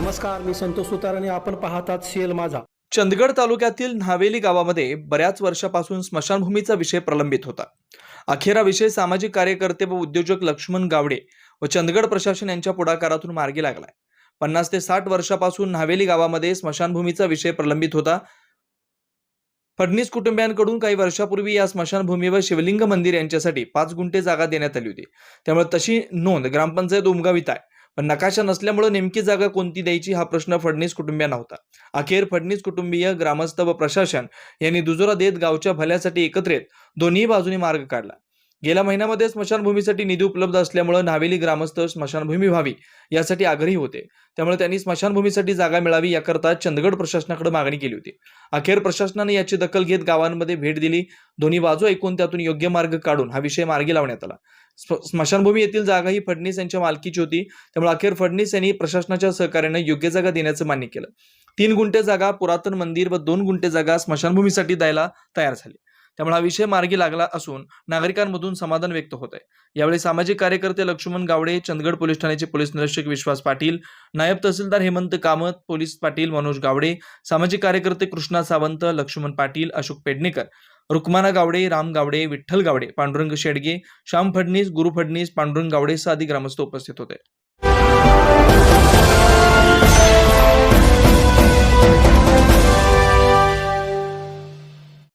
नमस्कार मी संतोष सुतार आणि आपण पाहतात सीएल माझा. चंदगड तालुक्यातील न्हावेली गावामध्ये बऱ्याच वर्षापासून स्मशानभूमीचा विषय प्रलंबित होता. अखेरा विषय सामाजिक कार्यकर्ते व उद्योजक लक्ष्मण गावडे व चंदगड प्रशासन यांच्या पुढाकारातून मार्गी लागलाय. पन्नास ते साठ वर्षापासून न्हावेली गावामध्ये स्मशानभूमीचा विषय प्रलंबित होता. फडणीस कुटुंबियांकडून काही वर्षापूर्वी या स्मशानभूमीवर शिवलिंग मंदिर यांच्यासाठी पाच गुंठे जागा देण्यात आली होती. त्यामुळे तशी नोंद ग्रामपंचायत उमगावित आहे. पण नकाशा नसल्यामुळे नेमकी जागा कोणती द्यायची हा प्रश्न फडणीस कुटुंबियांना होता. अखेर फडणीस कुटुंबीय ग्रामस्थ व प्रशासन यांनी दुजोरा देत गावच्या भल्यासाठी एकत्रित दोन्ही बाजूनी मार्ग काढला. गेल्या महिन्यामध्ये स्मशानभूमीसाठी निधी उपलब्ध असल्यामुळे नावेली ग्रामस्थ स्मशानभूमी व्हावी यासाठी आग्रही होते. त्यामुळे त्यांनी स्मशानभूमीसाठी जागा मिळावी याकरता चंदगड प्रशासनाकडे मागणी केली होती. अखेर प्रशासनाने याची दखल घेत गावांमध्ये भेट दिली. दोन्ही बाजू ऐकून त्यातून योग्य मार्ग काढून हा विषय मार्गी लावण्यात आला. स्मशानभूमी येथील जागा ही फडणीस यांच्या मालकीची होती. त्यामुळे अखेर फडणीस यांनी प्रशासनाच्या सहकार्याने योग्य जागा देण्याचं मान्य केलं. तीन गुंठे जागा पुरातन मंदिर व दोन गुंठे जागा स्मशानभूमीसाठी द्यायला तयार झाली. त्यामुळे हा विषय मार्गी लागला असून नागरिकांमधून समाधान व्यक्त होत आहे. यावेळी सामाजिक कार्यकर्ते लक्ष्मण गावडे चंदगड पोलीस ठाण्याचे पोलीस निरीक्षक विश्वास पाटील नायब तहसीलदार हेमंत कामत पोलीस पाटील मनोज गावडे सामाजिक कार्यकर्ते कृष्णा सावंत लक्ष्मण पाटील अशोक पेडणेकर रुक्माना गावडे राम गावडे विठ्ठल गावडे पांडुरंग शेडगे श्याम फडणीस गुरु फडणीस पांडुरंग गावडे सह आदी ग्रामस्थ उपस्थित होते.